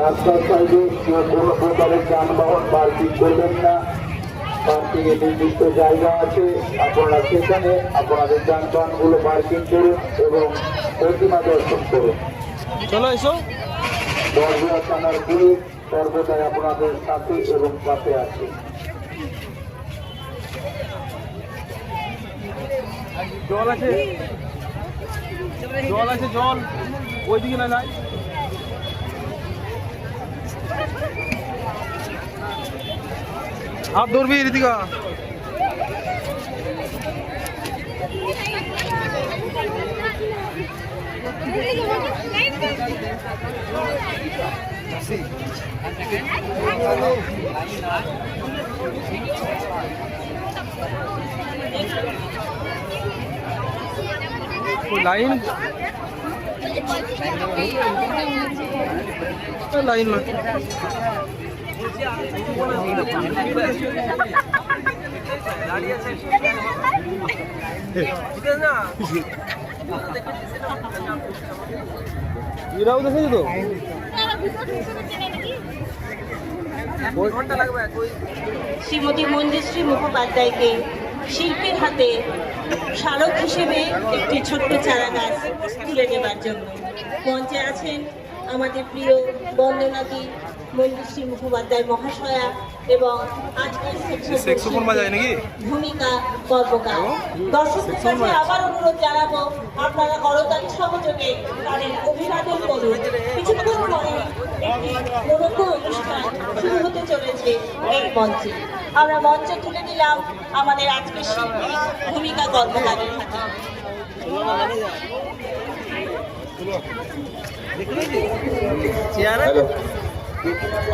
রাস্তার সাইডে কেউ কোনো প্রকারের যানবাহন পার্কিং করবেন না। পার্কিং এর নির্দিষ্ট জায়গা আছে। আপনারা সেখানে আপনাদের যানবাহনগুলো পার্কিং করুন এবং প্রতিমা দর্শন করুন। চলো এসো। বরগুড়া থানার পুলিশ সর্বদাই আপনাদের সাথে এবং পাশে আছে। জল আছে। জল আছে জল। ওইদিকে না নাই হাত ধরবি ঋতিকা লাইন এরাও দেখেছ তো? শ্রীমতী মঞ্জুশ্রী মুখোপাধ্যায়কে শিল্পীর হাতে স্মারক হিসেবে একটি ছোট্ট চারা গাছ তুলে নেবার জন্য মঞ্চে আছেন আমাদের প্রিয় বন্দনাদি মঞ্জুশ্রী মুখোপাধ্যায় মহাশয়া এবং আজকের? ভূমিকা কর্মকার। দর্শকদের কাছে আবার অনুরোধ জানাব আপনারা করতালি সহযোগে তাদের অভিবাদন করুন। কিছুক্ষণ পরে একটি অনুষ্ঠান শুরু হতে চলেছে এই মঞ্চে। আমরা মঞ্চ তুলে দিলাম আমাদের আজকের শিল্পী ভূমিকা কর্মকারের হাতে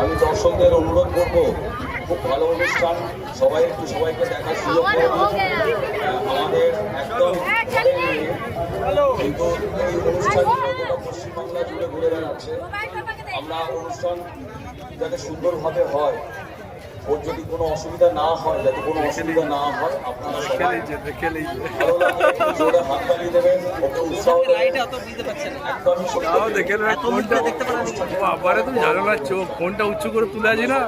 আমি দর্শকদের অনুরোধ করব খুব ভালো অনুষ্ঠান সবাই একটু সবাইকে দেখার সুযোগ করে আমাদের একদম কিন্তু এই অনুষ্ঠান পশ্চিমবাংলা জুড়ে ঘুরে বেড়াচ্ছে আমরা অনুষ্ঠান যাতে সুন্দরভাবে হয় ওর যদি কোনো অসুবিধা না হয় যাতে কোনো অসুবিধা না হয় আপনারা সবাই জোরে হাত তালি দেবেন ওকে উৎসাহ একদমই দেখতে পারেন। বাবারে তুমি জানো না চোখ ফোনটা উঁচু করে তুলে আছি না?